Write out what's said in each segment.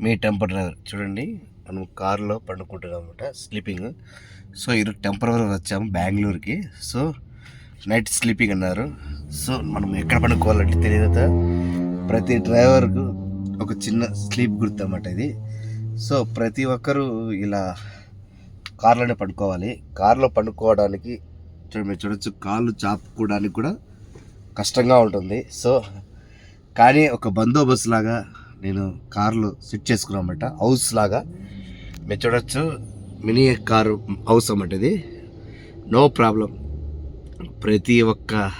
మీ temper driver చూడండి మనం కారులో పండుకుంటున్నాం అనమాట స్లీపింగ్ సో ఈరోజు టెంపరవరీ వచ్చాము బెంగళూరుకి. సో నైట్ స్లీపింగ్ అన్నారు. సో మనం ఎక్కడ పండుకోవాలంటే తెలియదు ప్రతి డ్రైవర్కు ఒక చిన్న స్లీప్ గుర్తు అన్నమాట ఇది. సో ప్రతి ఒక్కరూ ఇలా కార్లోనే పండుకోవాలి. కార్లో పండుకోవడానికి చూడండి మీరు చూడొచ్చు కాళ్ళు చాపుకోవడానికి కూడా కష్టంగా ఉంటుంది. సో కానీ ఒక బందోబస్తు లాగా నేను కార్లు సెట్ చేసుకున్నామట హౌస్ లాగా. మీరు చూడొచ్చు మినీ కారు హౌస్ అన్నమాట ఇది. No problem. ప్రతి ఒక్క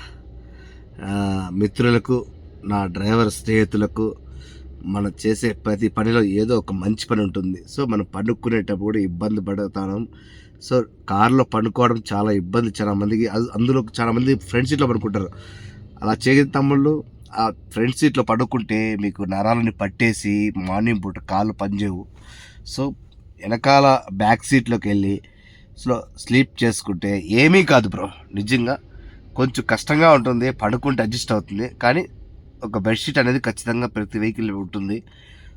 మిత్రులకు నా డ్రైవర్ స్నేహితులకు మనం చేసే ప్రతి పనిలో ఏదో ఒక మంచి పని ఉంటుంది. సో మనం పండుకునేటప్పుడు కూడా ఇబ్బంది పడతాం సో కార్లో పండుకోవడం చాలా ఇబ్బంది చాలా మందికి. అందులో చాలా మంది పడుకుంటారు అలా చేయని తమ్ముళ్ళు ఆ ఫ్రంట్ సీట్లో పడుకుంటే మీకు నరాలని పట్టేసి మార్నింగ్ పూట కాళ్ళు పనిచేయవు సో వెనకాల బ్యాక్ సీట్లోకి వెళ్ళి స్లో స్లీప్ చేసుకుంటే ఏమీ కాదు బ్రో నిజంగా. కొంచెం కష్టంగా ఉంటుంది పడుకుంటే అడ్జస్ట్ అవుతుంది. కానీ ఒక బెడ్షీట్ అనేది ఖచ్చితంగా ప్రతి వెహికల్ ఉంటుంది.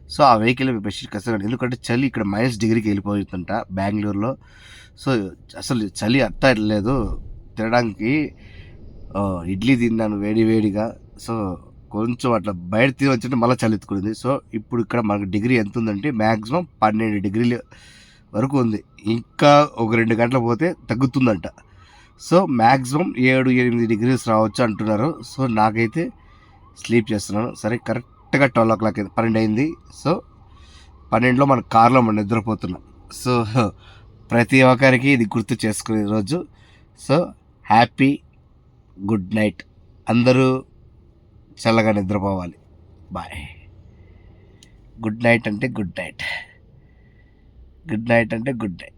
సో ఆ వెహికల్ బెడ్షీట్ ఖచ్చితంగా ఎందుకంటే చలి ఇక్కడ మైనస్ డిగ్రీకి వెళ్ళిపోతుంట బెంగళూరులో. సో అసలు చలి అత్తలేదు. లేదు తినడానికి ఇడ్లీ తిన్నాను వేడి వేడిగా. సో కొంచెం అట్లా బయట తీరు వచ్చింటే మళ్ళీ చలి ఎత్తుకుంది సో ఇప్పుడు ఇక్కడ మనకు డిగ్రీ ఎంత ఉందంటే మ్యాక్సిమం పన్నెండు డిగ్రీల వరకు ఉంది. ఇంకా ఒక రెండు గంటలు పోతే తగ్గుతుందంట. సో మ్యాక్సిమం ఏడు ఎనిమిది డిగ్రీస్ రావచ్చు అంటున్నారు. సో నాకైతే స్లీప్ చేస్తున్నాను. సరే కరెక్ట్గా ట్వెల్వ్ ఓ క్లాక్ అయింది. పన్నెండు అయింది. సో పన్నెండులో మన కార్లో మనం నిద్రపోతున్నాం. సో ప్రతి ఒక్కరికి ఇది గుర్తు చేసుకునే రోజు. So happy good night. అందరూ చల్లగా నిద్రపోవాలి. బాయ్. గుడ్ నైట్ అంటే గుడ్ నైట్. గుడ్ నైట్ అంటే గుడ్ నైట్.